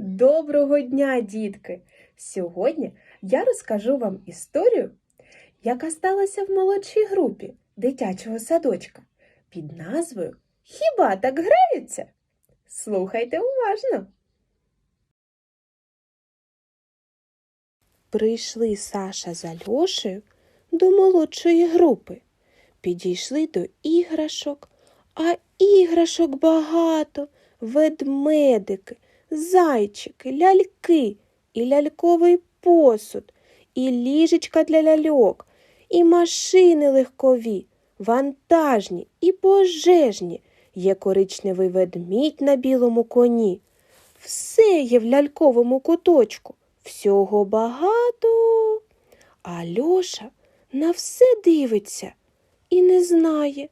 Доброго дня, дітки! Сьогодні я розкажу вам історію, яка сталася в молодшій групі дитячого садочка під назвою Хіба так граються? Слухайте уважно. Прийшли Саша з Альошею до молодшої групи. Підійшли до іграшок, а іграшок багато, ведмедики, зайчики, ляльки, і ляльковий посуд, і ліжечка для ляльок, і машини легкові, вантажні і пожежні, є коричневий ведмідь на білому коні. Все є в ляльковому куточку, всього багато. А Льоша на все дивиться і не знає,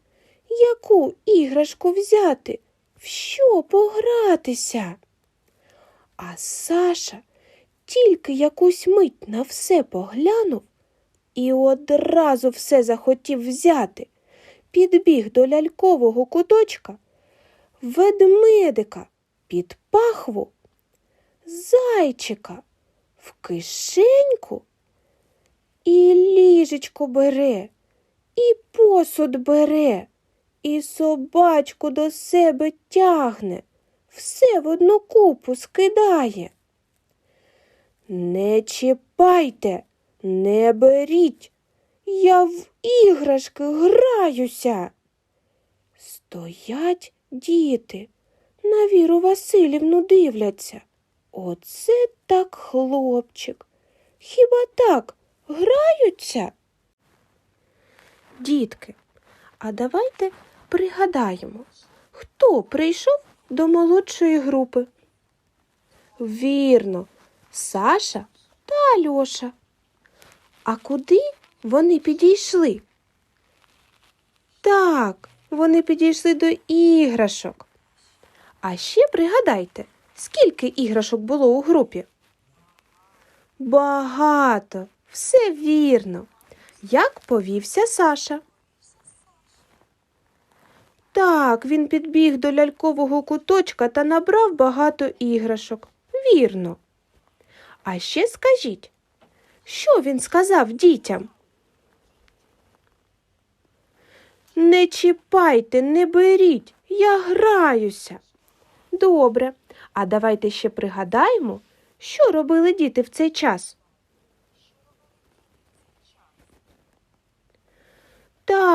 яку іграшку взяти, в що погратися. А Саша тільки якусь мить на все поглянув і одразу все захотів взяти. Підбіг до лялькового куточка, ведмедика під пахву, зайчика в кишеньку і ліжечко бере, і посуд бере, і собачку до себе тягне, все в одну купу скидає. Не чіпайте, не беріть, я в іграшки граюся. Стоять діти, на Віру Васильівну дивляться. Оце так хлопчик. Хіба так граються? Дітки, а давайте пригадаємо, хто прийшов до молодшої групи. Вірно, Саша та Альоша. А куди вони підійшли? Так, вони підійшли до іграшок. А ще пригадайте, скільки іграшок було у групі? Багато, все вірно. Як повівся Саша? Так, він підбіг до лялькового куточка та набрав багато іграшок. Вірно. А ще скажіть, що він сказав дітям? Не чіпайте, не беріть, я граюся. Добре, а давайте ще пригадаємо, що робили діти в цей час.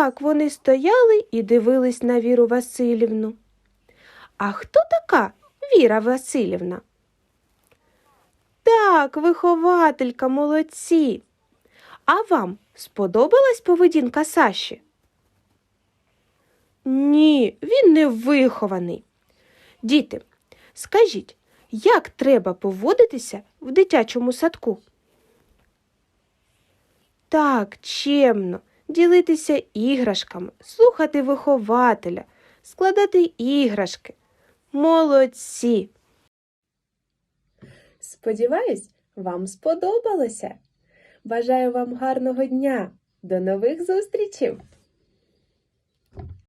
Так, вони стояли і дивились на Віру Васильівну. А хто така Віра Васильівна? Так, вихователька, молодці. А вам сподобалась поведінка Саші? Ні, він не вихований. Діти, скажіть, як треба поводитися в дитячому садку? Так, чемно, ділитися іграшками, слухати вихователя, складати іграшки. Молодці! Сподіваюсь, вам сподобалося. Бажаю вам гарного дня. До нових зустрічей!